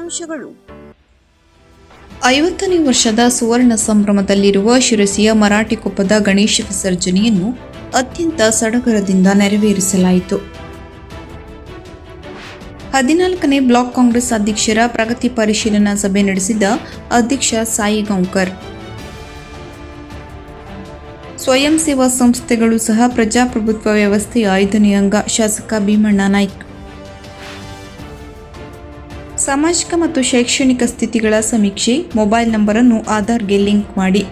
ಮುಖ್ಯಾಂಶಗಳು ಐವತ್ತನೇ ವರ್ಷದ ಸುವರ್ಣ ಸಂಭ್ರಮದಲ್ಲಿರುವ ಶಿರಸಿಯ ಮರಾಠಿಕೊಪ್ಪದ ಗಣೇಶ ವಿಸರ್ಜನೆಯನ್ನು ಅತ್ಯಂತ ಸಡಗರದಿಂದ ನೆರವೇರಿಸಲಾಯಿತು. ಹದಿನಾಲ್ಕನೇ ಬ್ಲಾಕ್ ಕಾಂಗ್ರೆಸ್ ಅಧ್ಯಕ್ಷರ ಪ್ರಗತಿ ಪರಿಶೀಲನಾ ಸಭೆ ನಡೆಸಿದ ಅಧ್ಯಕ್ಷ ಸಾಯಿ ಗೌಂಕರ್ ಸ್ವಯಂ ಸೇವಾ ಸಂಸ್ಥೆಗಳು ಸಹ ಪ್ರಜಾಪ್ರಭುತ್ವ ವ್ಯವಸ್ಥೆಯ ಐದನೇ ಅಂಗ ಶಾಸಕ ಭೀಮಣ್ಣ ನಾಯ್ಕ್. ಸಾಮಾಜಿಕ ಮತ್ತು ಶೈಕ್ಷಣಿಕ ಸ್ಥಿತಿಗಳ ಸಮೀಕ್ಷೆ, ಮೊಬೈಲ್ ನಂಬರನ್ನು ಆಧಾರ್ಗೆ ಲಿಂಕ್ ಮಾಡಿ.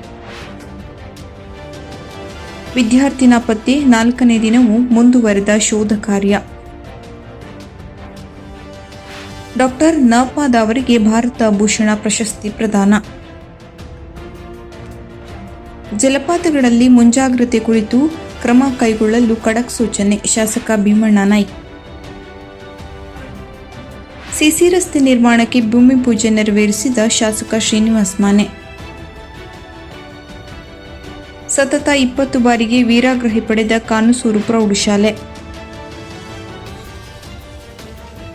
ವಿದ್ಯಾರ್ಥಿ ನಾಪತ್ತೆ ನಾಲ್ಕನೇ ದಿನವೂ ಮುಂದುವರೆದ ಶೋಧ ಕಾರ್ಯ. ಡಾಕ್ಟರ್ ನಪಾದ್ ಅವರಿಗೆ ಭಾರತ ಭೂಷಣ ಪ್ರಶಸ್ತಿ ಪ್ರದಾನ. ಜಲಪಾತಗಳಲ್ಲಿ ಮುಂಜಾಗ್ರತೆ ಕುರಿತು ಕ್ರಮ ಕೈಗೊಳ್ಳಲು ಖಡಕ್ ಸೂಚನೆ, ಶಾಸಕ ಭೀಮಣ್ಣ ನಾಯ್ಕ್. ಸಿಸಿ ರಸ್ತೆ ನಿರ್ಮಾಣಕ್ಕೆ ಭೂಮಿ ಪೂಜೆ ನೆರವೇರಿಸಿದ ಶಾಸಕ ಶ್ರೀನಿವಾಸ್ ಮಾನೆ. ಸತತ ಇಪ್ಪತ್ತು ಬಾರಿಗೆ ವೀರಾಗ್ರಹಿ ಪಡೆದ ಕಾನೂಸೂರು ಪ್ರೌಢಶಾಲೆ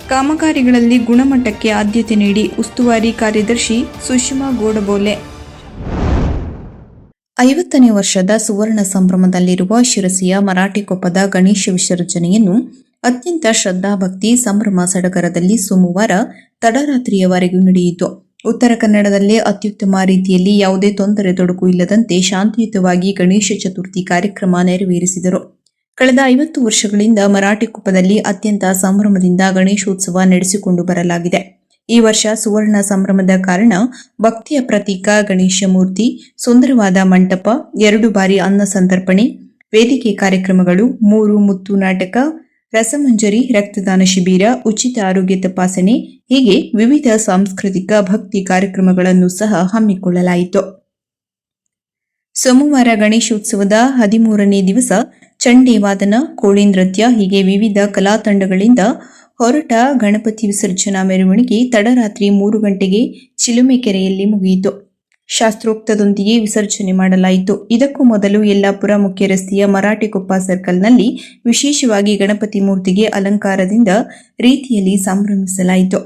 ಕಾಮಗಾರಿಗಳಲ್ಲಿ ಗುಣಮಟ್ಟಕ್ಕೆ ಆದ್ಯತೆ ನೀಡಿ ಉಸ್ತುವಾರಿ ಕಾರ್ಯದರ್ಶಿ ಸುಷ್ಮಾ ಗೋಡಬೋಲೆ. ಐವತ್ತನೇ ವರ್ಷದ ಸುವರ್ಣ ಸಂಭ್ರಮದಲ್ಲಿರುವ ಶಿರಸಿಯ ಮರಾಠಿಕೊಪ್ಪದ ಗಣೇಶ ವಿಸರ್ಜನೆಯನ್ನು ಅತ್ಯಂತ ಶ್ರದ್ಧಾಭಕ್ತಿ ಸಂಭ್ರಮ ಸಡಗರದಲ್ಲಿ ಸೋಮವಾರ ತಡರಾತ್ರಿಯವರೆಗೂ ನಡೆಯಿತು. ಉತ್ತರ ಕನ್ನಡದಲ್ಲೇ ಅತ್ಯುತ್ತಮ ರೀತಿಯಲ್ಲಿ ಯಾವುದೇ ತೊಂದರೆ ತೊಡಕು ಇಲ್ಲದಂತೆ ಶಾಂತಿಯುತವಾಗಿ ಗಣೇಶ ಚತುರ್ಥಿ ಕಾರ್ಯಕ್ರಮ ನೆರವೇರಿಸಿದರು. ಕಳೆದ ಐವತ್ತು ವರ್ಷಗಳಿಂದ ಮರಾಠಿ ಕುಪ್ಪದಲ್ಲಿ ಅತ್ಯಂತ ಸಂಭ್ರಮದಿಂದ ಗಣೇಶೋತ್ಸವ ನಡೆಸಿಕೊಂಡು ಬರಲಾಗಿದೆ. ಈ ವರ್ಷ ಸುವರ್ಣ ಸಂಭ್ರಮದ ಕಾರಣ ಭಕ್ತಿಯ ಪ್ರತೀಕ ಗಣೇಶ ಮೂರ್ತಿ, ಸುಂದರವಾದ ಮಂಟಪ, ಎರಡು ಬಾರಿ ಅನ್ನ ಸಂತರ್ಪಣೆ, ವೇದಿಕೆ ಕಾರ್ಯಕ್ರಮಗಳು, ಮೂರು ಮುತ್ತು ನಾಟಕ ರಸಮಂಜರಿ, ರಕ್ತದಾನ ಶಿಬಿರ, ಉಚಿತ ಆರೋಗ್ಯ ತಪಾಸಣೆ, ಹೀಗೆ ವಿವಿಧ ಸಾಂಸ್ಕೃತಿಕ ಭಕ್ತಿ ಕಾರ್ಯಕ್ರಮಗಳನ್ನು ಸಹ ಹಮ್ಮಿಕೊಳ್ಳಲಾಯಿತು. ಸೋಮವಾರ ಗಣೇಶೋತ್ಸವದ ಹದಿಮೂರನೇ ದಿವಸ ಚಂಡಿ ವಾದನ ಕೋಳಿ ನೃತ್ಯ, ಹೀಗೆ ವಿವಿಧ ಕಲಾ ತಂಡಗಳಿಂದ ಹೊರಟ ಗಣಪತಿ ವಿಸರ್ಜನಾ ಮೆರವಣಿಗೆ ತಡರಾತ್ರಿ ಮೂರು ಗಂಟೆಗೆ ಚಿಲುಮೆ ಕೆರೆಯಲ್ಲಿ ಮುಗಿಯಿತು. ಶಾಸ್ತ್ರೋಕ್ತದೊಂದಿಗೆ ವಿಸರ್ಜನೆ ಮಾಡಲಾಯಿತು. ಇದಕ್ಕೂ ಮೊದಲು ಯಲ್ಲಾಪುರ ಮುಖ್ಯ ರಸ್ತೆಯ ಮರಾಠಿಕೊಪ್ಪ ಸರ್ಕಲ್ನಲ್ಲಿ ವಿಶೇಷವಾಗಿ ಗಣಪತಿ ಮೂರ್ತಿಗೆ ಅಲಂಕಾರದಿಂದ ರೀತಿಯಲ್ಲಿ ಸಂಭ್ರಮಿಸಲಾಯಿತು.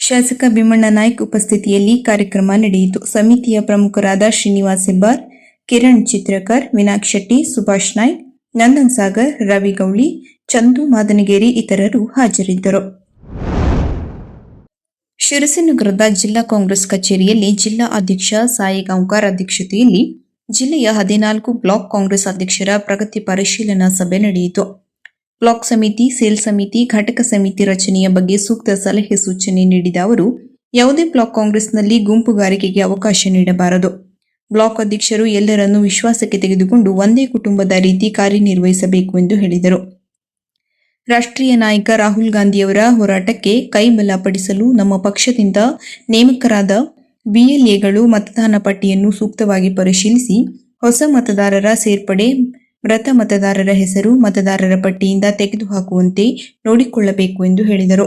ಶಾಸಕ ಭೀಮಣ್ಣ ನಾಯ್ಕ್ ಉಪಸ್ಥಿತಿಯಲ್ಲಿ ಕಾರ್ಯಕ್ರಮ ನಡೆಯಿತು. ಸಮಿತಿಯ ಪ್ರಮುಖರಾದ ಶ್ರೀನಿವಾಸ್ ಹೆಬ್ಬಾರ್, ಕಿರಣ್ ಚಿತ್ರಕರ್ ವಿನಾಯಕ್ ಶೆಟ್ಟಿ, ಸುಭಾಷ್ ನಾಯ್ಕ್, ನಂದನ್ ಸಾಗರ್, ರವಿ ಗೌಳಿ, ಚಂದು ಮಾದನಗೇರಿ ಇತರರು ಹಾಜರಿದ್ದರು. ಶಿರಸಿನಗರದ ಜಿಲ್ಲಾ ಕಾಂಗ್ರೆಸ್ ಕಚೇರಿಯಲ್ಲಿ ಜಿಲ್ಲಾ ಅಧ್ಯಕ್ಷ ಸಾಯಿ ಗಾಂವ್ಕರ್ ಅಧ್ಯಕ್ಷತೆಯಲ್ಲಿ ಜಿಲ್ಲೆಯ ಹದಿನಾಲ್ಕು ಬ್ಲಾಕ್ ಕಾಂಗ್ರೆಸ್ ಅಧ್ಯಕ್ಷರ ಪ್ರಗತಿ ಪರಿಶೀಲನಾ ಸಭೆ ನಡೆಯಿತು. ಬ್ಲಾಕ್ ಸಮಿತಿ, ಸೇಲ್ ಸಮಿತಿ, ಘಟಕ ಸಮಿತಿ ರಚನೆಯ ಬಗ್ಗೆ ಸೂಕ್ತ ಸಲಹೆ ಸೂಚನೆ ನೀಡಿದ ಅವರು, ಯಾವುದೇ ಬ್ಲಾಕ್ ಕಾಂಗ್ರೆಸ್ನಲ್ಲಿ ಗುಂಪುಗಾರಿಕೆಗೆ ಅವಕಾಶ ನೀಡಬಾರದು. ಬ್ಲಾಕ್ ಅಧ್ಯಕ್ಷರು ಎಲ್ಲರನ್ನೂ ವಿಶ್ವಾಸಕ್ಕೆ ತೆಗೆದುಕೊಂಡು ಒಂದೇ ಕುಟುಂಬದ ರೀತಿ ಕಾರ್ಯನಿರ್ವಹಿಸಬೇಕು ಎಂದು ಹೇಳಿದರು. ರಾಷ್ಟ್ರೀಯ ನಾಯಕ ರಾಹುಲ್ ಗಾಂಧಿಯವರ ಹೋರಾಟಕ್ಕೆ ಕೈಬಲ ಪಡಿಸಲು ನಮ್ಮ ಪಕ್ಷದಿಂದ ನೇಮಕರಾದ ಬಿಎಲ್ಎಗಳು ಮತದಾನ ಪಟ್ಟಿಯನ್ನು ಸೂಕ್ತವಾಗಿ ಪರಿಶೀಲಿಸಿ ಹೊಸ ಮತದಾರರ ಸೇರ್ಪಡೆ, ಮೃತ ಮತದಾರರ ಹೆಸರು ಮತದಾರರ ಪಟ್ಟಿಯಿಂದ ತೆಗೆದುಹಾಕುವಂತೆ ನೋಡಿಕೊಳ್ಳಬೇಕು ಎಂದು ಹೇಳಿದರು.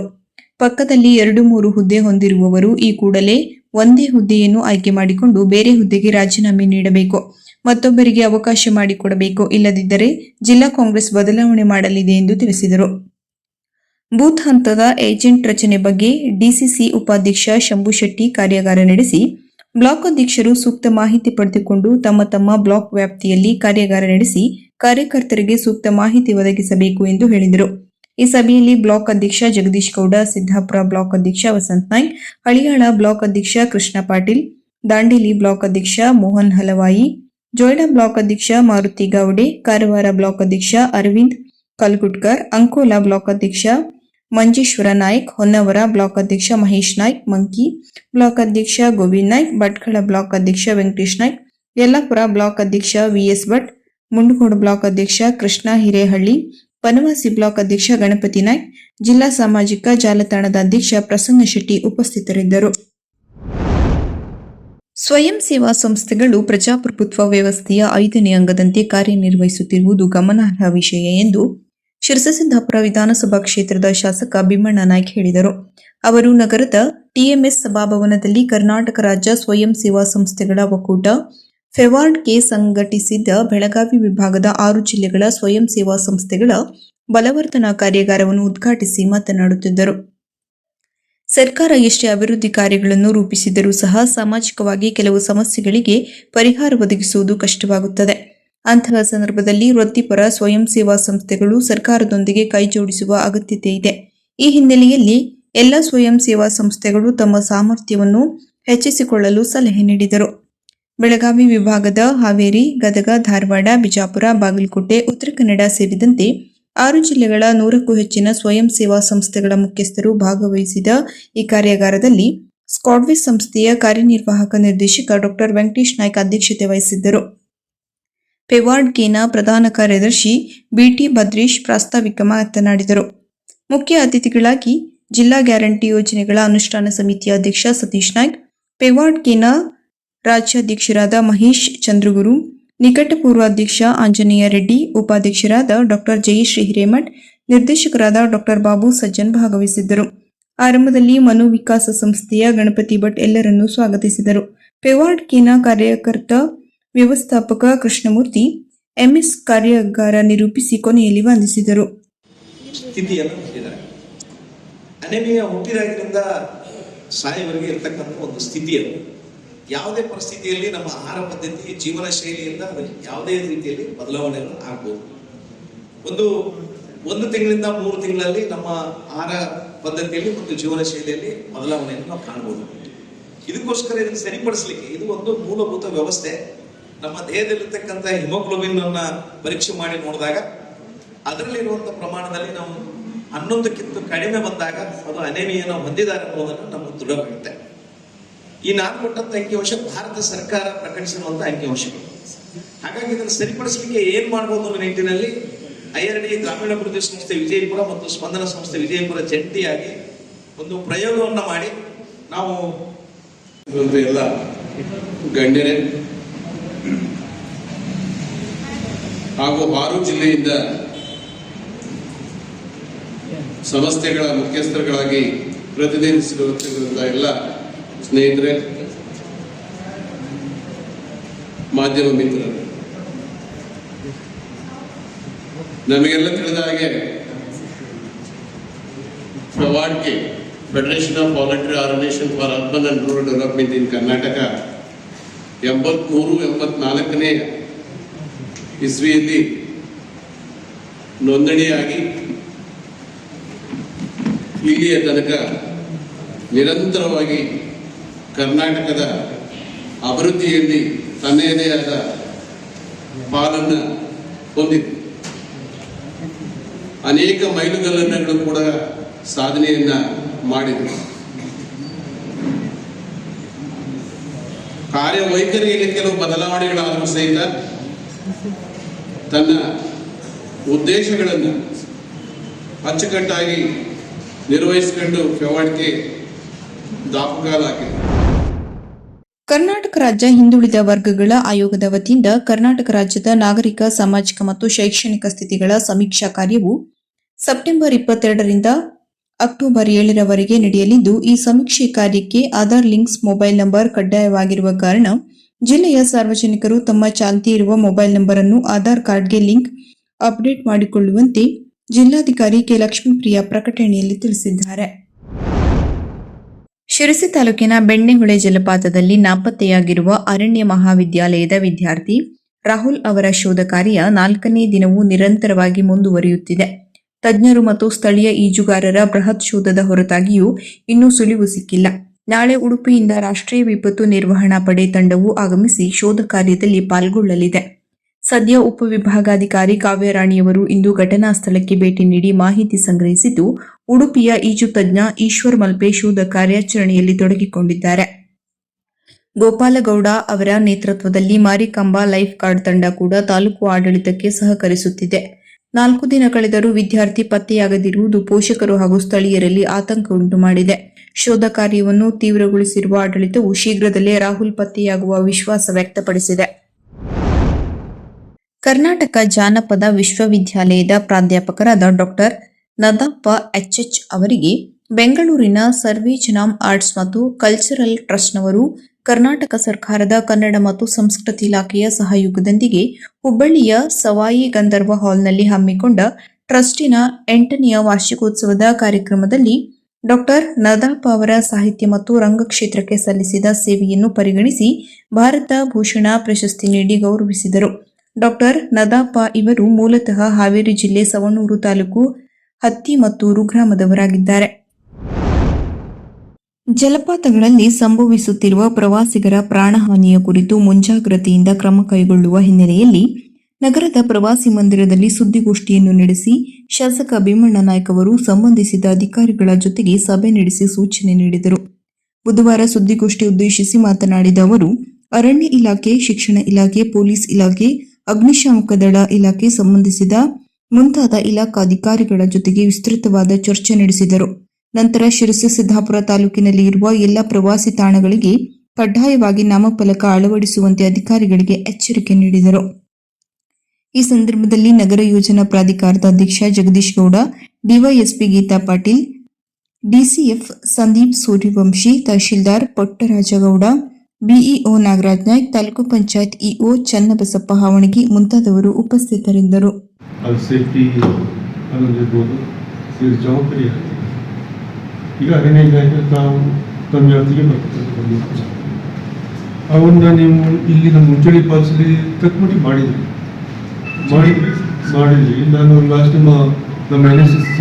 ಪಕ್ಕದಲ್ಲಿ ಎರಡು ಮೂರು ಹುದ್ದೆ ಹೊಂದಿರುವವರು ಈ ಕೂಡಲೇ ಒಂದೇ ಹುದ್ದೆಯನ್ನು ಆಯ್ಕೆ ಮಾಡಿಕೊಂಡು ಬೇರೆ ಹುದ್ದೆಗೆ ರಾಜೀನಾಮೆ ನೀಡಬೇಕು. ಮತ್ತೊಬ್ಬರಿಗೆ ಅವಕಾಶ ಮಾಡಿಕೊಡಬೇಕು. ಇಲ್ಲದಿದ್ದರೆ ಜಿಲ್ಲಾ ಕಾಂಗ್ರೆಸ್ ಬದಲಾವಣೆ ಮಾಡಲಿದೆ ಎಂದು ತಿಳಿಸಿದರು. ಬೂತ್ ಹಂತದ ಏಜೆಂಟ್ ರಚನೆ ಬಗ್ಗೆ ಡಿಸಿಸಿ ಉಪಾಧ್ಯಕ್ಷ ಶಂಭು ಶೆಟ್ಟಿ ಕಾರ್ಯಾಗಾರ ನಡೆಸಿ, ಬ್ಲಾಕ್ ಅಧ್ಯಕ್ಷರು ಸೂಕ್ತ ಮಾಹಿತಿ ಪಡೆದುಕೊಂಡು ತಮ್ಮ ತಮ್ಮ ಬ್ಲಾಕ್ ವ್ಯಾಪ್ತಿಯಲ್ಲಿ ಕಾರ್ಯಾಗಾರ ನಡೆಸಿ, ಕಾರ್ಯಕರ್ತರಿಗೆ ಸೂಕ್ತ ಮಾಹಿತಿ ಒದಗಿಸಬೇಕು ಎಂದು ಹೇಳಿದರು. ಈ ಸಭೆಯಲ್ಲಿ ಬ್ಲಾಕ್ ಅಧ್ಯಕ್ಷ ಜಗದೀಶ್ ಗೌಡ ಸಿದ್ದಾಪುರ ಬ್ಲಾಕ್ ಅಧ್ಯಕ್ಷ ವಸಂತ್ ನಾಯ್ಕ್ ಹಳಿಯಾಳ ಬ್ಲಾಕ್ ಅಧ್ಯಕ್ಷ ಕೃಷ್ಣ ಪಾಟೀಲ್ ದಾಂಡೇಲಿ ಬ್ಲಾಕ್ ಅಧ್ಯಕ್ಷ ಮೋಹನ್ ಹಲವಾಯಿ ಜೋಯ್ಡಾ ಬ್ಲಾಕ್ ಅಧ್ಯಕ್ಷ ಮಾರುತಿ ಗೌಡೆ ಕಾರವಾರ ಬ್ಲಾಕ್ ಅಧ್ಯಕ್ಷ ಅರವಿಂದ್ ಕಲ್ಗುಟ್ಕರ್ ಅಂಕೋಲಾ ಬ್ಲಾಕ್ ಅಧ್ಯಕ್ಷ ಮಂಜೇಶ್ವರ ನಾಯ್ಕ್ ಹೊನ್ನವರ ಬ್ಲಾಕ್ ಅಧ್ಯಕ್ಷ ಮಹೇಶ್ ನಾಯ್ಕ್ ಮಂಕಿ ಬ್ಲಾಕ್ ಅಧ್ಯಕ್ಷ ಗೋವಿಂದ್ ನಾಯ್ಕ್ ಭಟ್ಕಳ ಬ್ಲಾಕ್ ಅಧ್ಯಕ್ಷ ವೆಂಕಟೇಶ್ ನಾಯ್ಕ್ ಯಲ್ಲಾಪುರ ಬ್ಲಾಕ್ ಅಧ್ಯಕ್ಷ V S Bhat Mundgod block ಅಧ್ಯಕ್ಷ ಕೃಷ್ಣ ಹಿರೇಹಳ್ಳಿ ಬನವಾಸಿ ಬ್ಲಾಕ್ ಅಧ್ಯಕ್ಷ ಗಣಪತಿ ನಾಯ್ಕ್, ಜಿಲ್ಲಾ ಸಾಮಾಜಿಕ ಜಾಲತಾಣದ ಅಧ್ಯಕ್ಷ ಪ್ರಸನ್ನ ಶೆಟ್ಟಿ ಉಪಸ್ಥಿತರಿದ್ದರು. ಸ್ವಯಂ ಸೇವಾ ಸಂಸ್ಥೆಗಳು ಪ್ರಜಾಪ್ರಭುತ್ವ ವ್ಯವಸ್ಥೆಯ ಐದನೇ ಅಂಗದಂತೆ ಕಾರ್ಯನಿರ್ವಹಿಸುತ್ತಿರುವುದು ಗಮನಾರ್ಹ ವಿಷಯ ಎಂದು ಶಿರಸಸಿದ್ದಾಪುರ ವಿಧಾನಸಭಾ ಕ್ಷೇತ್ರದ ಶಾಸಕ ಭೀಮಣ್ಣ ನಾಯ್ಕ್ ಹೇಳಿದರು. ಅವರು ನಗರದ ಟಿಎಂಎಸ್ ಸಭಾಭವನದಲ್ಲಿ ಕರ್ನಾಟಕ ರಾಜ್ಯ ಸ್ವಯಂ ಸೇವಾ ಸಂಸ್ಥೆಗಳ ಒಕ್ಕೂಟ ಫೆವಾರ್ಡ್ಗೆ ಸಂಘಟಿಸಿದ್ದ ಬೆಳಗಾವಿ ವಿಭಾಗದ ಆರು ಜಿಲ್ಲೆಗಳ ಸ್ವಯಂ ಸೇವಾ ಸಂಸ್ಥೆಗಳ ಬಲವರ್ಧನಾ ಕಾರ್ಯಾಗಾರವನ್ನು ಉದ್ಘಾಟಿಸಿ ಮಾತನಾಡುತ್ತಿದ್ದರು. ಸರ್ಕಾರ ಎಷ್ಟೇ ಅಭಿವೃದ್ಧಿ ಕಾರ್ಯಗಳನ್ನು ರೂಪಿಸಿದರೂ ಸಹ ಸಾಮಾಜಿಕವಾಗಿ ಕೆಲವು ಸಮಸ್ಯೆಗಳಿಗೆ ಪರಿಹಾರ ಒದಗಿಸುವುದು ಕಷ್ಟವಾಗುತ್ತದೆ. ಅಂತಹ ಸಂದರ್ಭದಲ್ಲಿ ವೃತ್ತಿಪರ ಸ್ವಯಂ ಸೇವಾ ಸಂಸ್ಥೆಗಳು ಸರ್ಕಾರದೊಂದಿಗೆ ಕೈಜೋಡಿಸುವ ಅಗತ್ಯತೆ ಇದೆ. ಈ ಹಿನ್ನೆಲೆಯಲ್ಲಿ ಎಲ್ಲ ಸ್ವಯಂ ಸೇವಾ ಸಂಸ್ಥೆಗಳು ತಮ್ಮ ಸಾಮರ್ಥ್ಯವನ್ನು ಹೆಚ್ಚಿಸಿಕೊಳ್ಳಲು ಸಲಹೆ ನೀಡಿದರು. ಬೆಳಗಾವಿ ವಿಭಾಗದ ಹಾವೇರಿ, ಗದಗ, ಧಾರವಾಡ, ಬಿಜಾಪುರ, ಬಾಗಲಕೋಟೆ, ಉತ್ತರ ಕನ್ನಡ ಸೇರಿದಂತೆ ಆರು ಜಿಲ್ಲೆಗಳ ನೂರಕ್ಕೂ ಹೆಚ್ಚಿನ ಸ್ವಯಂ ಸೇವಾ ಸಂಸ್ಥೆಗಳ ಮುಖ್ಯಸ್ಥರು ಭಾಗವಹಿಸಿದ ಈ ಕಾರ್ಯಾಗಾರದಲ್ಲಿ ಸ್ಕಾಡ್ವಿಸ್ ಸಂಸ್ಥೆಯ ಕಾರ್ಯನಿರ್ವಾಹಕ ನಿರ್ದೇಶಕ ಡಾಕ್ಟರ್ ವೆಂಕಟೇಶ್ ನಾಯ್ಕ ಅಧ್ಯಕ್ಷತೆ ವಹಿಸಿದ್ದರು. ಪೆವಾರ್ಡ್ ಕೇನ ಪ್ರಧಾನ ಕಾರ್ಯದರ್ಶಿ ಬಿಟಿ ಭದ್ರೇಶ್ ಪ್ರಾಸ್ತಾವಿಕ ಮಾತನಾಡಿದರು. ಮುಖ್ಯ ಅತಿಥಿಗಳಾಗಿ ಜಿಲ್ಲಾ ಗ್ಯಾರಂಟಿ ಯೋಜನೆಗಳ ಅನುಷ್ಠಾನ ಸಮಿತಿಯ ಅಧ್ಯಕ್ಷ ಸತೀಶ್ ನಾಯ್ಕ್, ಪೆವಾರ್ಡ್ ಕೇನ ರಾಜ್ಯಾಧ್ಯಕ್ಷರಾದ ಮಹೇಶ್ ಚಂದ್ರಗುರು ನಿಕಟ ಪೂರ್ವಾಧ್ಯಕ್ಷ ಆಂಜನೇಯ ರೆಡ್ಡಿ, ಉಪಾಧ್ಯಕ್ಷರಾದ ಡಾಕ್ಟರ್ ಜಯಶ್ರೀ ಹಿರೇಮಠ್, ನಿರ್ದೇಶಕರಾದ ಡಾಕ್ಟರ್ ಬಾಬು ಸಜ್ಜನ್ ಭಾಗವಹಿಸಿದ್ದರು. ಆರಂಭದಲ್ಲಿ ಮನೋವಿಕಾಸ ಸಂಸ್ಥೆಯ ಗಣಪತಿ ಭಟ್ ಎಲ್ಲರನ್ನೂ ಸ್ವಾಗತಿಸಿದರು. ಪೆವಾರ್ಡ್ ಕೇನ ಕಾರ್ಯಕರ್ತ ವ್ಯವಸ್ಥಾಪಕ ಕೃಷ್ಣಮೂರ್ತಿ, ಎಂಎಸ್ ಕಾರ್ಯಾಗಾರ ನಿರೂಪಿಸಿ ಕೊನೆಯಲ್ಲಿ ವಂದಿಸಿದರು. ಸ್ಥಿತಿಯನ್ನು ಹುಟ್ಟಿದಾಗಿನಿಂದ ಸಾಯವರೆಗೆ ಇರತಕ್ಕಂಥ ಒಂದು ಸ್ಥಿತಿ ಅದು. ಯಾವುದೇ ಪರಿಸ್ಥಿತಿಯಲ್ಲಿ ನಮ್ಮ ಆಹಾರ ಪದ್ಧತಿ, ಜೀವನ ಶೈಲಿಯಿಂದ ಯಾವುದೇ ರೀತಿಯಲ್ಲಿ ಬದಲಾವಣೆಗಳು ಆಗ್ಬೋದು. ಒಂದು ಒಂದು ತಿಂಗಳಿಂದ ಮೂರು ತಿಂಗಳಲ್ಲಿ ನಮ್ಮ ಆಹಾರ ಪದ್ಧತಿಯಲ್ಲಿ ಮತ್ತು ಜೀವನ ಶೈಲಿಯಲ್ಲಿ ಬದಲಾವಣೆಯನ್ನು ನಾವು ಕಾಣ್ಬೋದು. ಇದಕ್ಕೋಸ್ಕರ ಇದನ್ನು ಸರಿಪಡಿಸಲಿಕ್ಕೆ ಇದು ಒಂದು ಮೂಲಭೂತ ವ್ಯವಸ್ಥೆ. ನಮ್ಮ ದೇಹದಲ್ಲಿರ್ತಕ್ಕಂಥ ಹಿಮೋಗ್ಲೋಬಿನ್ ಅನ್ನ ಪರೀಕ್ಷೆ ಮಾಡಿ ನೋಡಿದಾಗ ಅದರಲ್ಲಿರುವಂಥ ಪ್ರಮಾಣದಲ್ಲಿ ನಾವು ಹನ್ನೊಂದಕ್ಕಿಂತ ಕಡಿಮೆ ಬಂದಾಗ ಅದು ಅನೇಮಿಯನ್ನು ಹೊಂದಿದ್ದಾರೆ ಅನ್ನೋದನ್ನು ನಮಗೆ ದೃಢವಾಗುತ್ತೆ. ಈ ನಾನು ಕೊಟ್ಟಂತ ಅಂಕಿಅಂಶ ಭಾರತ ಸರ್ಕಾರ ಪ್ರಕಟಿಸಿರುವಂತ ಅಂಕಿಅಂಶಗಳು ಹಾಗಾಗಿ ಇದನ್ನು ಸರಿಪಡಿಸಲಿಕ್ಕೆ ಏನ್ ಮಾಡಬಹುದು ಅನ್ನೋ ನಿಟ್ಟಿನಲ್ಲಿ ಐ ಆರ್ ಡಿ ಗ್ರಾಮೀಣಾಭಿವೃದ್ಧಿ ಸಂಸ್ಥೆ ವಿಜಯಪುರ ಮತ್ತು ಸ್ಪಂದನ ಸಂಸ್ಥೆ ವಿಜಯಪುರ ಜಂಟಿಯಾಗಿ ಒಂದು ಪ್ರಯೋಗವನ್ನ ಮಾಡಿ ನಾವು ಎಲ್ಲ ಗಣ್ಯರೇ, ಹಾಗೂ ಆರು ಜಿಲ್ಲೆಯಿಂದ ಸಂಸ್ಥೆಗಳ ಮುಖ್ಯಸ್ಥರುಗಳಾಗಿ ಪ್ರತಿನಿಧಿಸಿರುವಂತಹ ಎಲ್ಲ ಸ್ನೇಹಿತರೆ, ಮಾಧ್ಯಮ ಮಿತ್ರರು, ನಮಗೆಲ್ಲ ತಿಳಿದ ಹಾಗೆ ಪ್ರವಾಡ್ಕೆ federation of voluntary organisation for urban and rural development in Karnataka ಎಂಬತ್ಮೂರು, ಎಂಬತ್ನಾಲ್ಕನೇ ಇಸ್ವಿಯಲ್ಲಿ ನೋಂದಣಿಯಾಗಿ ಇಲ್ಲಿಯ ತನಕ ನಿರಂತರವಾಗಿ ಕರ್ನಾಟಕದ ಅಭಿವೃದ್ಧಿಯಲ್ಲಿ ತನ್ನದೇ ಆದ ಪಾಲನ್ನು ಹೊಂದಿದೆ. ಅನೇಕ ಮೈಲುಗಲ್ಲನ್ನು ಕೂಡ ಸಾಧನೆಯನ್ನ ಮಾಡಿದರು ಕಾರ್ಯವೈಖರಿಯಲ್ಲಿ ಕೆಲವು ಬದಲಾವಣೆಗಳಾದರೂ ಸಹಿತ ತನ್ನ ಉದ್ದೇಶಗಳನ್ನು ಅಚ್ಚುಕಟ್ಟಾಗಿ ನಿರ್ವಹಿಸಿಕೊಂಡು ಫೆವಾಡ್ಗೆ ದಾಪುಗಾಲ ಹಾಕಿದೆ ಕರ್ನಾಟಕ ರಾಜ್ಯ ಹಿಂದುಳಿದ ವರ್ಗಗಳ ಆಯೋಗದ ವತಿಯಿಂದ ಕರ್ನಾಟಕ ರಾಜ್ಯದ ನಾಗರಿಕ, ಸಾಮಾಜಿಕ ಮತ್ತು ಶೈಕ್ಷಣಿಕ ಸ್ಥಿತಿಗಳ ಸಮೀಕ್ಷಾ ಕಾರ್ಯವು ಸೆಪ್ಟೆಂಬರ್ ಇಪ್ಪತ್ತೆರಡರಿಂದ ಅಕ್ಟೋಬರ್ ಏಳರವರೆಗೆ ನಡೆಯಲಿದ್ದು, ಈ ಸಮೀಕ್ಷೆ ಕಾರ್ಯಕ್ಕೆ ಆಧಾರ್ ಲಿಂಕ್ಸ್ ಮೊಬೈಲ್ ನಂಬರ್ ಕಡ್ಡಾಯವಾಗಿರುವ ಕಾರಣ ಜಿಲ್ಲೆಯ ಸಾರ್ವಜನಿಕರು ತಮ್ಮ ಚಾಲ್ತಿ ಇರುವ ಮೊಬೈಲ್ ನಂಬರ್ ಅನ್ನು ಆಧಾರ್ ಕಾರ್ಡ್ಗೆ ಲಿಂಕ್ ಅಪ್ಡೇಟ್ ಮಾಡಿಕೊಳ್ಳುವಂತೆ ಜಿಲ್ಲಾಧಿಕಾರಿ ಕೆ ಲಕ್ಷ್ಮೀಪ್ರಿಯ ಪ್ರಕಟಣೆಯಲ್ಲಿ ತಿಳಿಸಿದ್ದಾರೆ. ಶಿರಸಿ ತಾಲೂಕಿನ ಬೆಣ್ಣೆಹೊಳೆ ಜಲಪಾತದಲ್ಲಿ ನಾಪತ್ತೆಯಾಗಿರುವ ಅರಣ್ಯ ಮಹಾವಿದ್ಯಾಲಯದ ವಿದ್ಯಾರ್ಥಿ ರಾಹುಲ್ ಅವರ ಶೋಧ ಕಾರ್ಯ ನಾಲ್ಕನೇ ದಿನವೂ ನಿರಂತರವಾಗಿ ಮುಂದುವರಿಯುತ್ತಿದೆ. ತಜ್ಞರು ಮತ್ತು ಸ್ಥಳೀಯ ಈಜುಗಾರರ ಬೃಹತ್ ಶೋಧದ ಹೊರತಾಗಿಯೂ ಇನ್ನೂ ಸುಳಿವು ಸಿಕ್ಕಿಲ್ಲ. ನಾಳೆ ಉಡುಪಿಯಿಂದ ರಾಷ್ಟ್ರೀಯ ವಿಪತ್ತು ನಿರ್ವಹಣಾ ಪಡೆ ತಂಡವು ಆಗಮಿಸಿ ಶೋಧ ಕಾರ್ಯದಲ್ಲಿ ಪಾಲ್ಗೊಳ್ಳಲಿದೆ. ಸದ್ಯ ಉಪವಿಭಾಗಾಧಿಕಾರಿ ಕಾವ್ಯರಾಣಿಯವರು ಇಂದು ಘಟನಾ ಸ್ಥಳಕ್ಕೆ ಭೇಟಿ ನೀಡಿ ಮಾಹಿತಿ ಸಂಗ್ರಹಿಸಿದ್ದು ಉಡುಪಿಯ ಈಜು ತಜ್ಞ ಈಶ್ವರ್ ಮಲ್ಪೆ ಶೋಧ ಕಾರ್ಯಾಚರಣೆಯಲ್ಲಿ ತೊಡಗಿಕೊಂಡಿದ್ದಾರೆ. ಗೋಪಾಲಗೌಡ ಅವರ ನೇತೃತ್ವದಲ್ಲಿ ಮಾರಿಕಾಂಬಾ ಲೈಫ್ ಗಾರ್ಡ್ ತಂಡ ಕೂಡ ತಾಲೂಕು ಆಡಳಿತಕ್ಕೆ ಸಹಕರಿಸುತ್ತಿದೆ. ನಾಲ್ಕು ದಿನ ಕಳೆದರೂ ವಿದ್ಯಾರ್ಥಿ ಪತ್ತೆಯಾಗದಿರುವುದು ಪೋಷಕರು ಹಾಗೂ ಸ್ಥಳೀಯರಲ್ಲಿ ಆತಂಕ ಉಂಟು ಮಾಡಿದೆ. ಶೋಧ ಕಾರ್ಯವನ್ನು ತೀವ್ರಗೊಳಿಸಿರುವ ಆಡಳಿತವು ಶೀಘ್ರದಲ್ಲೇ ರಾಹುಲ್ ಪತ್ತೆಯಾಗುವ ವಿಶ್ವಾಸ ವ್ಯಕ್ತಪಡಿಸಿದೆ. ಕರ್ನಾಟಕ ಜಾನಪದ ವಿಶ್ವವಿದ್ಯಾಲಯದ ಪ್ರಾಧ್ಯಾಪಕರಾದ ಡಾಕ್ಟರ್ ನದಪ್ಪ ಎಚ್ ಅವರಿಗೆ ಬೆಂಗಳೂರಿನ ಸರ್ವೇಜನಾಮ್ ಆರ್ಟ್ಸ್ ಮತ್ತು ಕಲ್ಚರಲ್ ಟ್ರಸ್ಟ್ನವರು ಕರ್ನಾಟಕ ಸರ್ಕಾರದ ಕನ್ನಡ ಮತ್ತು ಸಂಸ್ಕೃತಿ ಇಲಾಖೆಯ ಸಹಯೋಗದೊಂದಿಗೆ ಹುಬ್ಬಳ್ಳಿಯ ಸವಾಯಿ ಗಂಧರ್ವ ಹಾಲ್ನಲ್ಲಿ ಹಮ್ಮಿಕೊಂಡ ಟ್ರಸ್ಟಿನ ಎಂಟನೆಯ ವಾರ್ಷಿಕೋತ್ಸವದ ಕಾರ್ಯಕ್ರಮದಲ್ಲಿ ಡಾಕ್ಟರ್ ನದಾಪ್ಪ ಅವರ ಸಾಹಿತ್ಯ ಮತ್ತು ರಂಗಕ್ಷೇತ್ರಕ್ಕೆ ಸಲ್ಲಿಸಿದ ಸೇವೆಯನ್ನು ಪರಿಗಣಿಸಿ ಭಾರತ ಭೂಷಣ ಪ್ರಶಸ್ತಿ ನೀಡಿ ಗೌರವಿಸಿದರು. ಡಾಕ್ಟರ್ ನದಾಪ್ಪ ಇವರು ಮೂಲತಃ ಹಾವೇರಿ ಜಿಲ್ಲೆ ಸವಣೂರು ತಾಲೂಕು ಹತ್ತಿಮತ್ತೂರು ರುಗ್ರಾಮದವರಾಗಿದ್ದಾರೆ. ಜಲಪಾತಗಳಲ್ಲಿ ಸಂಭವಿಸುತ್ತಿರುವ ಪ್ರವಾಸಿಗರ ಪ್ರಾಣಹಾನಿಯ ಕುರಿತು ಮುಂಜಾಗ್ರತೆಯಿಂದ ಕ್ರಮ ಕೈಗೊಳ್ಳುವ ಹಿನ್ನೆಲೆಯಲ್ಲಿ ನಗರದ ಪ್ರವಾಸಿ ಮಂದಿರದಲ್ಲಿ ಸುದ್ದಿಗೋಷ್ಠಿಯನ್ನು ನಡೆಸಿ ಶಾಸಕ ಭೀಮಣ್ಣ ನಾಯ್ಕ ಅವರು ಸಂಬಂಧಿಸಿದ ಅಧಿಕಾರಿಗಳ ಜೊತೆಗೆ ಸಭೆ ನಡೆಸಿ ಸೂಚನೆ ನೀಡಿದರು. ಬುಧವಾರ ಸುದ್ದಿಗೋಷ್ಠಿ ಉದ್ದೇಶಿಸಿ ಮಾತನಾಡಿದ ಅವರು, ಅರಣ್ಯ ಇಲಾಖೆ, ಶಿಕ್ಷಣ ಇಲಾಖೆ, ಪೊಲೀಸ್ ಇಲಾಖೆ, ಅಗ್ನಿಶಾಮಕ ದಳ ಇಲಾಖೆ ಸಂಬಂಧಿಸಿದ ಮುಂತಾದ ಇಲಾಖಾಧಿಕಾರಿಗಳ ಜೊತೆಗೆ ವಿಸ್ತೃತವಾದ ಚರ್ಚೆ ನಡೆಸಿದರು. ನಂತರ ಶಿರಸಿ ಸಿದ್ದಾಪುರ ತಾಲೂಕಿನಲ್ಲಿ ಇರುವ ಎಲ್ಲ ಪ್ರವಾಸಿ ತಾಣಗಳಿಗೆ ಕಡ್ಡಾಯವಾಗಿ ನಾಮಫಲಕ ಅಳವಡಿಸುವಂತೆ ಅಧಿಕಾರಿಗಳಿಗೆ ಎಚ್ಚರಿಕೆ ನೀಡಿದರು. ಈ ಸಂದರ್ಭದಲ್ಲಿ ನಗರ ಯೋಜನಾ ಪ್ರಾಧಿಕಾರದ ಅಧ್ಯಕ್ಷ ಜಗದೀಶ್ ಗೌಡ, ಡಿವೈಎಸ್ಪಿ ಗೀತಾ ಪಾಟೀಲ್, ಡಿಸಿಎಫ್ ಸಂದೀಪ್ ಸೂರ್ಯವಂಶಿ, ತಹಶೀಲ್ದಾರ್ ಪುಟ್ಟರಾಜಗೌಡ ಬಿಇಒ ನಾಗರಾಜ್ ನಾಯ್ಕ್, ತಾಲೂಕು ಪಂಚಾಯತ್ ಇಒ ಚನ್ನಬಸಪ್ಪ ಹಾವಣಗಿ ಮುಂತಾದವರು ಉಪಸ್ಥಿತರಿದ್ದರು. ಈಗ ಅವನ್ನ ನೀವು ಇಲ್ಲಿ ನಮ್ಮ ಮುಂಚಳಿ ಪಾಲ್ಸಲ್ಲಿ ತಕ್ಕಮಟ್ಟಿ ಮಾಡಿದ್ರಿ. ಮಾಡಿ, ಮಾಡಿದ್ರಿ. ನಾನು ಲಾಸ್ಟ್ ನಮ್ಮ ನಮ್ಮ ಎನ್ ಎಸ್ ಎಸ್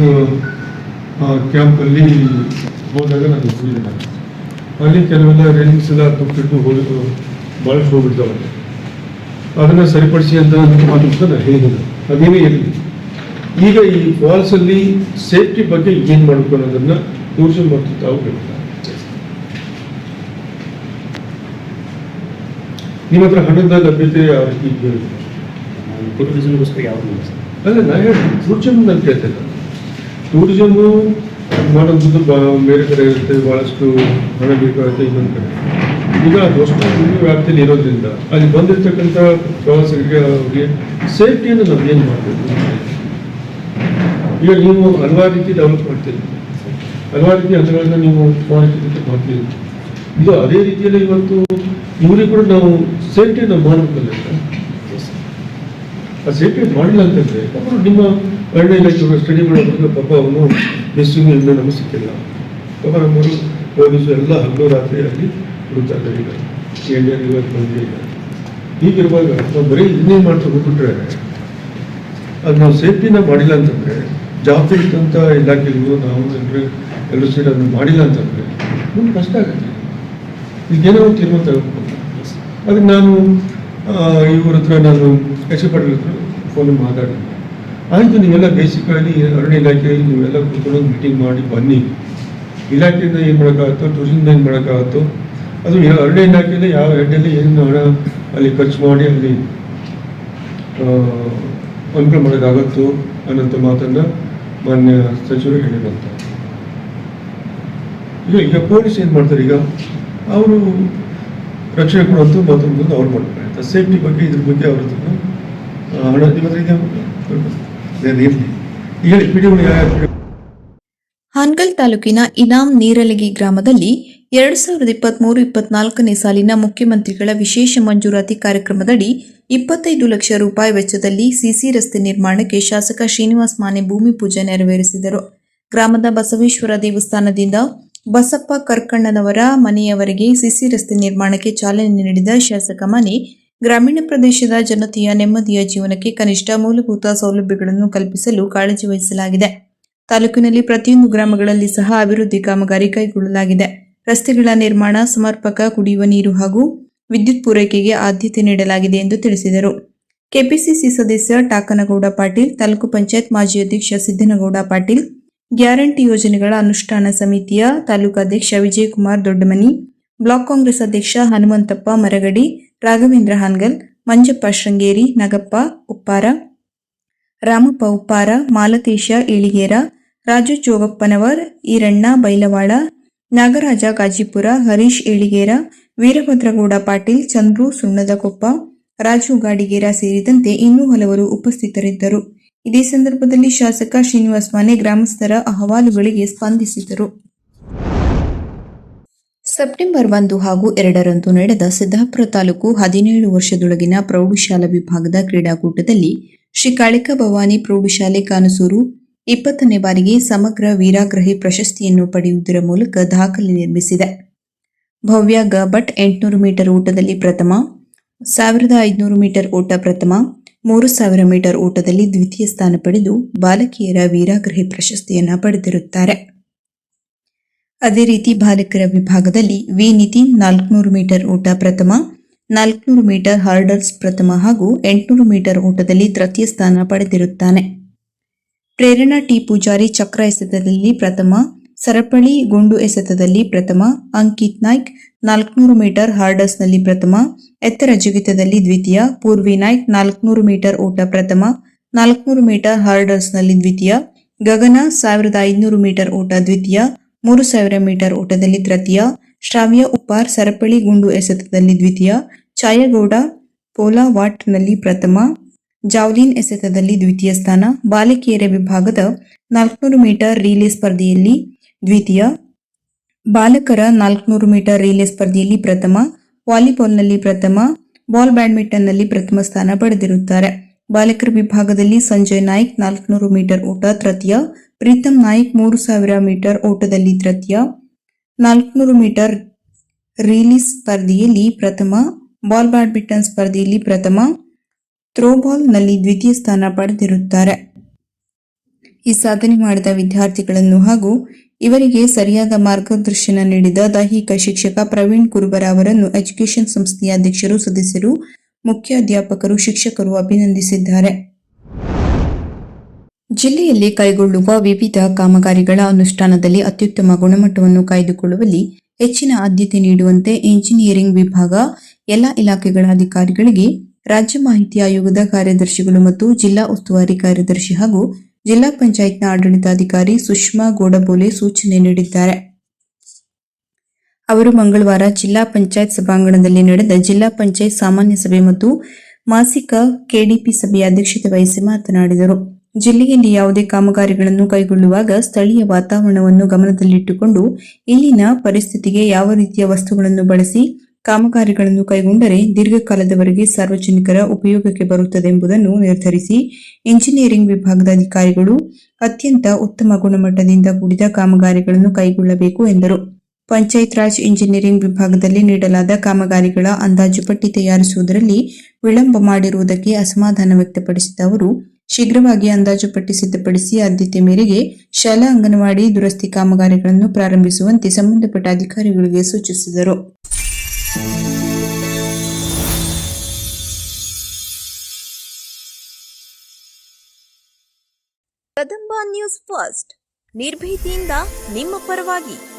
ಕ್ಯಾಂಪಲ್ಲಿ ಹೋದಾಗ ನಾನು ಅಲ್ಲಿ ಕೆಲವೆಲ್ಲ ರೈಲಿಂಗ್ಸ್ ಎಲ್ಲ ತುಟ್ಟಿಟ್ಟು ಹೋಗಿ ಭಾಳಷ್ಟು ಹೋಗ್ಬಿಡ್ತಾವೆ ಅದನ್ನ ಸರಿಪಡಿಸಿ ಅಂತ ಮಾತು ನಾನು ಹೇಳಿದ್ದೀನಿ. ಅದೇನೇ ಇರಲಿ. ಈಗ ಈ ಫಾಲ್ಸಲ್ಲಿ ಸೇಫ್ಟಿ ಬಗ್ಗೆ ಏನು ಮಾಡಬೇಕು ಅನ್ನೋದನ್ನು ಟೂರಿಸಂ ಮತ್ತು ತಾವು ಹೇಳ್ತಾರೆ ನಿಮ್ಮ ಹತ್ರ ಹಣದ ಲಭ್ಯತೆ ಯಾವ ರೀತಿ? ಟೂರಿಸಮ್ಗೋಸ್ಕರ ಯಾವುದು ಅಲ್ಲ ನಾನು ಹೇಳಿ ಟೂರಿಸಂ ನಾನು ಕೇಳ್ತಿಲ್ಲ ಟೂರಿಸಮ್ ಮಾಡೋದು ಬೇರೆ ಕಡೆ ಇರುತ್ತೆ ಭಾಳಷ್ಟು ಹಣ ಬೇಕಾಗುತ್ತೆ ಇನ್ನೊಂದು ಕಡೆ. ಈಗ ಅದಷ್ಟು ವ್ಯಾಪ್ತಿಯಲ್ಲಿ ಇರೋದ್ರಿಂದ ಅಲ್ಲಿ ಬಂದಿರ್ತಕ್ಕಂಥ ಪ್ರವಾಸಿಗರಿಗೆ ಅವರಿಗೆ ಸೇಫ್ಟಿಯನ್ನು ನಾವು ಏನು ಮಾಡಬೇಕು? ಈಗ ನೀವು ಹಲವಾರು ರೀತಿ ಡೆವಲಪ್ ಮಾಡ್ತೀರಿ. ಹಲವಾರು ರೀತಿ ಹಂತಗಳನ್ನ ನೀವು ಮಾಡ್ತೀರಿ ಮಾಡ್ತೀರಿ. ಇದು ಅದೇ ರೀತಿಯಲ್ಲಿ ಇವತ್ತು ಇವರಿಗೆ ಕೂಡ ನಾವು ಸೇಫ್ಟಿಯನ್ನು ಮಾಡಬೇಕಲ್ಲ ಆ ಸೇಫ್ಟಿ ಮಾಡಿಲ್ಲ ಅಂತಂದರೆ ಅವರು ನಿಮ್ಮ ಇಲಾಖೆ ಸ್ಟಡಿ ಮಾಡೋದ್ರಿಂದ ಪಾಪ ಅವನು ಮಿಸ್ಸಿಂಗ್ ಇನ್ನೂ ನಮಗೆ ಸಿಕ್ಕಿಲ್ಲ ಪಾಪ ನಮ್ಮವರು ಪೊಲೀಸರು ಎಲ್ಲ ಹಗಲು ರಾತ್ರಿ ಅಲ್ಲಿ ಹುಡುಕ್ತಾ ಇದ್ದಾರೆ ಈಗ ಇಂಡಿಯನ್ ಇವತ್ತು ಈಗ ಹೀಗಿರುವಾಗ ನಾವು ಬರೀ ಇನ್ನೇನು ಮಾಡ್ತಾ ಹೋಗ್ಬಿಟ್ರೆ. ಅದು ನಾವು ಸೇಫ್ಟಿನ ಮಾಡಿಲ್ಲ ಅಂತಂದ್ರೆ ಜಾಸ್ತಿ ಇದ್ದಂಥ ಇಲಾಖೆಗಳು ನಾವು ಎಲ್ಲರೂ ಎಲ್ಲರೂ ಸೇರಿ ಅದನ್ನು ಮಾಡಿಲ್ಲ ಅಂತಂದ್ರೆ ಮುಂದೆ ಕಷ್ಟ ಆಗುತ್ತೆ. ಈಗೇನೋ ಒಂದು ತೀರ್ಮಾನ ತಗೋಬೇಕು ಅದಕ್ಕೆ ನಾನು ಇವ್ರ ಹತ್ರ ನಾನು ಎಚ್ ಪಟೇಲ್ ಹತ್ರ ಫೋನ್ ಮಾತಾಡಿದೆ ಆಯಿತು ನೀವೆಲ್ಲ ಬೇಸಿಕಲಿ ಅರಣ್ಯ ಇಲಾಖೆ ನೀವೆಲ್ಲ ಕೂತ್ಕೊಂಡು ಮೀಟಿಂಗ್ ಮಾಡಿ ಬನ್ನಿ. ಇಲಾಖೆಯಿಂದ ಏನು ಮಾಡೋಕ್ಕಾಗುತ್ತೋ ಟೂರಿಸಮ್ದ ಏನು ಮಾಡೋಕ್ಕಾಗುತ್ತೋ, ಅದು ಅರಣ್ಯ ಇಲಾಖೆಯಿಂದ ಯಾವ ಹೆಡ್ಡಲ್ಲಿ ಏನು ಹಣ ಅಲ್ಲಿ ಖರ್ಚು ಮಾಡಿ ಅಲ್ಲಿ ಅನುಕೂಲ ಮಾಡೋಕ್ಕಾಗುತ್ತೋ ಅನ್ನೋಂಥ ಮಾತನ್ನು ಮಾನ್ಯ ಸಚಿವರು ಹೇಳಿದಂತ ಈಗ ಈಗ ಪೊಲೀಸ್ ಏನು ಮಾಡ್ತಾರೆ ಈಗ? ಅವರು ರಕ್ಷಣೆ ಕೊಡುವಂಥ ಮಾತನ್ನು ಅವ್ರು ಮಾಡ್ತಾರೆ. ಸೇಫ್ಟಿ ಬಗ್ಗೆ ಇದ್ರ ಬಗ್ಗೆ ಅವ್ರ ಹಣ ನಿಮ್ಮ ಹತ್ರ ಇದೆಯಾ? ಹಾನ್ಗಲ್ ತಾಲೂಕಿನ ಇನಾಂ ನೀರಲಗಿ ಗ್ರಾಮದಲ್ಲಿ ಎರಡ್ ಸಾವಿರದ ಇಪ್ಪತ್ಮೂರು, ಇಪ್ಪತ್ನಾಲ್ಕನೇ ಸಾಲಿನ ಮುಖ್ಯಮಂತ್ರಿಗಳ ವಿಶೇಷ ಮಂಜೂರಾತಿ ಕಾರ್ಯಕ್ರಮದಡಿ ಇಪ್ಪತ್ತೈದು ಲಕ್ಷ ರೂಪಾಯಿ ವೆಚ್ಚದಲ್ಲಿ ಸಿಸಿ ರಸ್ತೆ ನಿರ್ಮಾಣಕ್ಕೆ ಶಾಸಕ ಶ್ರೀನಿವಾಸ್ ಮಾನೆ ಭೂಮಿ ಪೂಜೆ ನೆರವೇರಿಸಿದರು. ಗ್ರಾಮದ ಬಸವೇಶ್ವರ ದೇವಸ್ಥಾನದಿಂದ ಬಸಪ್ಪ ಕರ್ಕಣ್ಣನವರ ಮನೆಯವರೆಗೆ ಸಿಸಿ ರಸ್ತೆ ನಿರ್ಮಾಣಕ್ಕೆ ಚಾಲನೆ ನೀಡಿದ ಶಾಸಕ ಮನೆ ಗ್ರಾಮೀಣ ಪ್ರದೇಶದ ಜನತೆಯ ನೆಮ್ಮದಿಯ ಜೀವನಕ್ಕೆ ಕನಿಷ್ಠ ಮೂಲಭೂತ ಸೌಲಭ್ಯಗಳನ್ನು ಕಲ್ಪಿಸಲು ಕಾಳಜಿ ವಹಿಸಲಾಗಿದೆ. ತಾಲೂಕಿನಲ್ಲಿ ಪ್ರತಿಯೊಂದು ಗ್ರಾಮಗಳಲ್ಲಿ ಸಹ ಅಭಿವೃದ್ಧಿ ಕಾಮಗಾರಿ ಕೈಗೊಳ್ಳಲಾಗಿದೆ. ರಸ್ತೆಗಳ ನಿರ್ಮಾಣ, ಸಮರ್ಪಕ ಕುಡಿಯುವ ನೀರು ಹಾಗೂ ವಿದ್ಯುತ್ ಪೂರೈಕೆಗೆ ಆದ್ಯತೆ ನೀಡಲಾಗಿದೆ ಎಂದು ತಿಳಿಸಿದರು. ಕೆಪಿಸಿಸಿ ಸದಸ್ಯ ಟಾಕನಗೌಡ ಪಾಟೀಲ್, ತಾಲೂಕು ಪಂಚಾಯತ್ ಮಾಜಿ ಅಧ್ಯಕ್ಷ ಸಿದ್ದನಗೌಡ ಪಾಟೀಲ್, ಗ್ಯಾರಂಟಿ ಯೋಜನೆಗಳ ಅನುಷ್ಠಾನ ಸಮಿತಿಯ ತಾಲೂಕಾಧ್ಯಕ್ಷ ವಿಜಯಕುಮಾರ್ ದೊಡ್ಡಮನಿ, ಬ್ಲಾಕ್ ಕಾಂಗ್ರೆಸ್ ಅಧ್ಯಕ್ಷ ಹನುಮಂತಪ್ಪ ಮರಗಡಿ ರಾಘವೇಂದ್ರ ಹಾನ್ಗಲ್, ಮಂಜಪ್ಪ ಶೃಂಗೇರಿ, ನಗಪ್ಪ ಉಪ್ಪಾರ, ರಾಮಪ್ಪ ಉಪ್ಪಾರ, ಮಾಲತೇಶ ಇಳಿಗೇರ ರಾಜು ಚೋಗಪ್ಪನವರ್, ಈರಣ್ಣ ಬೈಲವಾಳ, ನಾಗರಾಜ ಗಾಜಿಪುರ, ಹರೀಶ್ ಏಳಿಗೇರ, ವೀರಭದ್ರಗೌಡ ಪಾಟೀಲ್, ಚಂದ್ರು ಸುಣ್ಣದಕೊಪ್ಪ, ರಾಜು ಗಾಡಿಗೇರ ಸೇರಿದಂತೆ ಇನ್ನೂ ಹಲವರು ಉಪಸ್ಥಿತರಿದ್ದರು. ಇದೇ ಸಂದರ್ಭದಲ್ಲಿ ಶಾಸಕ ಶ್ರೀನಿವಾಸ್ ಮಾನೆ ಗ್ರಾಮಸ್ಥರ ಅಹವಾಲುಗಳಿಗೆ ಸ್ಪಂದಿಸಿದರು. ಸೆಪ್ಟೆಂಬರ್ ಒಂದು ಹಾಗೂ ಎರಡರಂದು ನಡೆದ ಸಿದ್ದಾಪುರ ತಾಲೂಕು ಹದಿನೇಳು ವರ್ಷದೊಳಗಿನ ಪ್ರೌಢಶಾಲಾ ವಿಭಾಗದ ಕ್ರೀಡಾಕೂಟದಲ್ಲಿ ಶ್ರೀ ಕಾಳಿಕಾ ಭವಾನಿ ಪ್ರೌಢಶಾಲೆ ಕಾನಸೂರು ಇಪ್ಪತ್ತನೇ ಬಾರಿಗೆ ಸಮಗ್ರ ವೀರಾಗ್ರಹಿ ಪ್ರಶಸ್ತಿಯನ್ನು ಪಡೆಯುವುದರ ಮೂಲಕ ದಾಖಲೆ ನಿರ್ಮಿಸಿದೆ. ಭವ್ಯ ಗ ಭಟ್ ಎಂಟುನೂರು ಮೀಟರ್ ಓಟದಲ್ಲಿ ಪ್ರಥಮ, ಸಾವಿರದ ಐದುನೂರು ಮೀಟರ್ ಓಟ ಪ್ರಥಮ, ಮೂರು ಸಾವಿರ ಮೀಟರ್ ಓಟದಲ್ಲಿ ದ್ವಿತೀಯ ಸ್ಥಾನ ಪಡೆದು ಬಾಲಕಿಯರ ವೀರಾಗ್ರಹಿ ಪ್ರಶಸ್ತಿಯನ್ನು ಪಡೆದಿರುತ್ತಾರೆ. ಅದೇ ರೀತಿ ಬಾಲಕರ ವಿಭಾಗದಲ್ಲಿ ವಿ ನಿತಿನ್ ನಾಲ್ಕುನೂರು ಮೀಟರ್ ಓಟ ಪ್ರಥಮ, ನಾಲ್ಕುನೂರು ಮೀಟರ್ ಹರ್ಡಲ್ಸ್ ಪ್ರಥಮ ಹಾಗೂ ಎಂಟುನೂರು ಮೀಟರ್ ಓಟದಲ್ಲಿ ತೃತೀಯ ಸ್ಥಾನ ಪಡೆದಿರುತ್ತಾನೆ. ಪ್ರೇರಣಾ ಟಿ ಪೂಜಾರಿ ಚಕ್ರ ಎಸೆತದಲ್ಲಿ ಪ್ರಥಮ, ಸರಪಳಿ ಗುಂಡು ಎಸೆತದಲ್ಲಿ ಪ್ರಥಮ, ಅಂಕಿತ್ ನಾಯ್ಕ್ ನಾಲ್ಕುನೂರು ಮೀಟರ್ ಹಾರ್ಡರ್ಸ್ನಲ್ಲಿ ಪ್ರಥಮ, ಎತ್ತರ ಜಿಗಿತದಲ್ಲಿ ದ್ವಿತೀಯ, ಪೂರ್ವಿ ನಾಯ್ಕ್ ನಾಲ್ಕುನೂರು ಮೀಟರ್ ಓಟ ಪ್ರಥಮ, ನಾಲ್ಕುನೂರು ಮೀಟರ್ ಹಾರ್ಡರ್ಸ್ನಲ್ಲಿ ದ್ವಿತೀಯ, ಗಗನ ಸಾವಿರದ ಐದುನೂರು ಮೀಟರ್ ಓಟ ದ್ವಿತೀಯ ಮೂರು ಸಾವಿರ ಮೀಟರ್ ಓಟದಲ್ಲಿ ತೃತೀಯ, ಶ್ರಾವ್ಯ ಉಪ್ಪಾರ್ ಸರಪಳಿ ಗುಂಡು ಎಸೆತದಲ್ಲಿ ದ್ವಿತೀಯ, ಛಾಯಗೌಡ ಪೋಲಾ ವಾಟ್ನಲ್ಲಿ ಪ್ರಥಮ, ಜಾವ್ಲಿನ್ ಎಸೆತದಲ್ಲಿ ದ್ವಿತೀಯ ಸ್ಥಾನ, ಬಾಲಕಿಯರ ವಿಭಾಗದ ನಾಲ್ಕುನೂರು ಮೀಟರ್ ರೀಲೇ ಸ್ಪರ್ಧೆಯಲ್ಲಿ ದ್ವಿತೀಯ, ಬಾಲಕರ ನಾಲ್ಕುನೂರು ಮೀಟರ್ ರೀಲೇ ಸ್ಪರ್ಧೆಯಲ್ಲಿ ಪ್ರಥಮ, ವಾಲಿಬಾಲ್ನಲ್ಲಿ ಪ್ರಥಮ, ಬಾಲ್ ಬ್ಯಾಡ್ಮಿಂಟನ್ನಲ್ಲಿ ಪ್ರಥಮ ಸ್ಥಾನ ಪಡೆದಿರುತ್ತಾರೆ. ಬಾಲಕರ ವಿಭಾಗದಲ್ಲಿ ಸಂಜಯ್ ನಾಯ್ಕ್ ನಾಲ್ಕುನೂರು ಮೀಟರ್ ಓಟ ತೃತೀಯ ಪ್ರೀತಮ್ ನಾಯ್ಕ್ ಮೂರು ಸಾವಿರ ಮೀಟರ್ ಓಟದಲ್ಲಿ ತೃತೀಯ ನಾಲ್ಕುನೂರು ಮೀಟರ್ ರೀಲಿ ಸ್ಪರ್ಧೆಯಲ್ಲಿ ಪ್ರಥಮ, ಬಾಲ್ ಬ್ಯಾಡ್ಮಿಂಟನ್ ಸ್ಪರ್ಧೆಯಲ್ಲಿ ಪ್ರಥಮ ಥ್ರೋಬಾಲ್ನಲ್ಲಿ ದ್ವಿತೀಯ ಸ್ಥಾನ ಪಡೆದಿರುತ್ತಾರೆ. ಈ ಸಾಧನೆ ಮಾಡಿದ ವಿದ್ಯಾರ್ಥಿಗಳನ್ನು ಹಾಗೂ ಇವರಿಗೆ ಸರಿಯಾದ ಮಾರ್ಗದರ್ಶನ ನೀಡಿದ ದೈಹಿಕ ಶಿಕ್ಷಕ ಪ್ರವೀಣ್ ಕುರುಬರ ಅವರನ್ನು ಎಜುಕೇಷನ್ ಸಂಸ್ಥೆಯ ಅಧ್ಯಕ್ಷರು, ಸದಸ್ಯರು ಮುಖ್ಯ ಅಧ್ಯಾಪಕರು, ಶಿಕ್ಷಕರು ಅಭಿನಂದಿಸಿದ್ದಾರೆ. ಜಿಲ್ಲೆಯಲ್ಲಿ ಕೈಗೊಳ್ಳುವ ವಿವಿಧ ಕಾಮಗಾರಿಗಳ ಅನುಷ್ಠಾನದಲ್ಲಿ ಅತ್ಯುತ್ತಮ ಗುಣಮಟ್ಟವನ್ನು ಕಾಯ್ದುಕೊಳ್ಳುವಲ್ಲಿ ಹೆಚ್ಚಿನ ಆದ್ಯತೆ ನೀಡುವಂತೆ ಇಂಜಿನಿಯರಿಂಗ್ ವಿಭಾಗ, ಎಲ್ಲ ಇಲಾಖೆಗಳ ಅಧಿಕಾರಿಗಳಿಗೆ ರಾಜ್ಯ ಮಾಹಿತಿ ಆಯೋಗದ ಕಾರ್ಯದರ್ಶಿಗಳು ಮತ್ತು ಜಿಲ್ಲಾ ಉಸ್ತುವಾರಿ ಕಾರ್ಯದರ್ಶಿ ಹಾಗೂ ಜಿಲ್ಲಾ ಪಂಚಾಯತ್ನ ಆಡಳಿತಾಧಿಕಾರಿ ಸುಷ್ಮಾ ಗೋಡಬೋಲೆ ಸೂಚನೆ ನೀಡಿದ್ದಾರೆ. ಅವರು ಮಂಗಳವಾರ ಜಿಲ್ಲಾ ಪಂಚಾಯತ್ ಸಭಾಂಗಣದಲ್ಲಿ ನಡೆದ ಜಿಲ್ಲಾ ಪಂಚಾಯತ್ ಸಾಮಾನ್ಯ ಸಭೆ ಮತ್ತು ಮಾಸಿಕ ಕೆಡಿಪಿ ಸಭೆಯ ಅಧ್ಯಕ್ಷತೆ ವಹಿಸಿ ಮಾತನಾಡಿದರು. ಜಿಲ್ಲೆಯಲ್ಲಿ ಯಾವುದೇ ಕಾಮಗಾರಿಗಳನ್ನು ಕೈಗೊಳ್ಳುವಾಗ ಸ್ಥಳೀಯ ವಾತಾವರಣವನ್ನು ಗಮನದಲ್ಲಿಟ್ಟುಕೊಂಡು ಇಲ್ಲಿನ ಪರಿಸ್ಥಿತಿಗೆ ಯಾವ ರೀತಿಯ ವಸ್ತುಗಳನ್ನು ಬಳಸಿ ಕಾಮಗಾರಿಗಳನ್ನು ಕೈಗೊಂಡರೆ ದೀರ್ಘಕಾಲದವರೆಗೆ ಸಾರ್ವಜನಿಕರ ಉಪಯೋಗಕ್ಕೆ ಬರುತ್ತದೆ ಎಂಬುದನ್ನು ನಿರ್ಧರಿಸಿ ಇಂಜಿನಿಯರಿಂಗ್ ವಿಭಾಗದ ಅಧಿಕಾರಿಗಳು ಅತ್ಯಂತ ಉತ್ತಮ ಗುಣಮಟ್ಟದಿಂದ ಕೂಡಿದ ಕಾಮಗಾರಿಗಳನ್ನು ಕೈಗೊಳ್ಳಬೇಕು ಎಂದರು. ಪಂಚಾಯತ್ ರಾಜ್ ಇಂಜಿನಿಯರಿಂಗ್ ವಿಭಾಗದಲ್ಲಿ ನೀಡಲಾದ ಕಾಮಗಾರಿಗಳ ಅಂದಾಜು ಪಟ್ಟಿ ತಯಾರಿಸುವುದರಲ್ಲಿ ವಿಳಂಬ ಮಾಡಿರುವುದಕ್ಕೆ ಅಸಮಾಧಾನ ವ್ಯಕ್ತಪಡಿಸಿದ ಅವರು, ಶೀಘ್ರವಾಗಿ ಅಂದಾಜು ಪಟ್ಟಿ ಸಿದ್ಧಪಡಿಸಿ ಆದ್ಯತೆ ಮೇರೆಗೆ ಶಾಲಾ ಅಂಗನವಾಡಿ ದುರಸ್ತಿ ಕಾಮಗಾರಿಗಳನ್ನು ಪ್ರಾರಂಭಿಸುವಂತೆ ಸಂಬಂಧಪಟ್ಟ ಅಧಿಕಾರಿಗಳಿಗೆ ಸೂಚಿಸಿದರು. Kadamba news first. ನಿರ್ಭೀತಿಯಿಂದ ನಿಮ್ಮ ಪರವಾಗಿ.